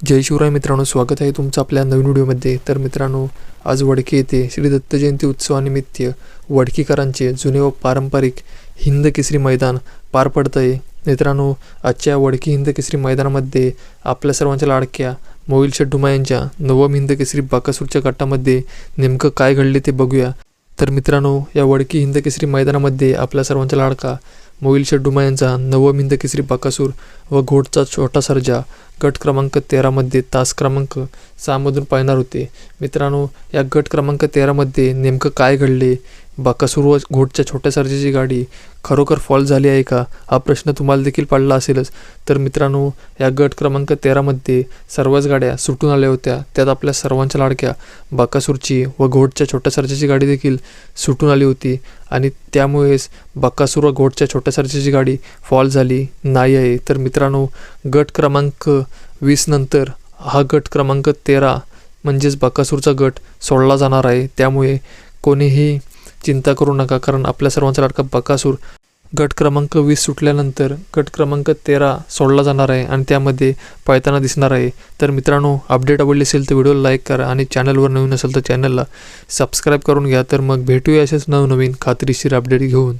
जय शिवराय मित्रांनो स्वागत आहे तुमचं आपल्या नवीन व्हिडिओमध्ये. तर मित्रांनो आज वडकी येथे श्री दत्त जयंती उत्सवानिमित्त वडकीकरांचे जुने व पारंपरिक हिंद केसरी मैदान पार पडतं आहे मित्रांनो आजच्या वडकी हिंद केसरी मैदानामध्ये आपल्या सर्वांच्या लाडक्या मोहिल शेट्टुमा यांच्या नवम हिंद केसरी बाकासूरच्या गटामध्ये नेमकं काय घडले ते बघूया. तर मित्रांनो या वडकी हिंद केसरी मैदानामध्ये आपल्या सर्वांच्या लाडका मोहिल शेड्डुमा यांचा नवम हिंद केसरी बाकासूर व घोटचा छोटा सर्जा गट क्रमांक तेरामध्ये तास क्रमांक सहामधून पाहणार होते. मित्रांनो या गट क्रमांक तेरामध्ये नेमकं काय घडले? बाकासूर व घोटच्या छोट्या सर्जेची गाडी खरोखर फॉल झाली आहे का? हा प्रश्न तुम्हाला देखील पडला असेलच. तर मित्रांनो या गट क्रमांक तेरामध्ये सर्वच गाड्या सुटून आल्या होत्या. त्यात आपल्या सर्वांच्या लाडक्या बाकासूरची व घोटच्या छोट्या सर्जेची गाडी देखील सुटून आली होती. आणि त्यामुळेच बाकासूर व घोटच्या छोट्या सर्जेची गाडी फॉल झाली नाही आहे. तर मित्रांनो गट क्रमांक वीस नंतर हा गट क्रमांक तेरा म्हणजेच बाकासूरचा गट सोडला जाणार आहे. त्यामुळे कोणीही चिंता करू नका कारण आपल्या सर्वांचा लाडका बकासूर गट क्रमांक वीस सुटल्यानंतर गट क्रमांक तेरा सोडला जाणार आहे आणि त्यामध्ये पाळताना दिसणार आहे. तर मित्रांनो अपडेट आवडली असेल तर व्हिडिओला लाईक करा आणि चॅनलवर नवीन असेल तर चॅनलला सबस्क्राईब करून घ्या. तर मग भेटूया असेच नवनवीन खात्रीशीर अपडेट घेऊन.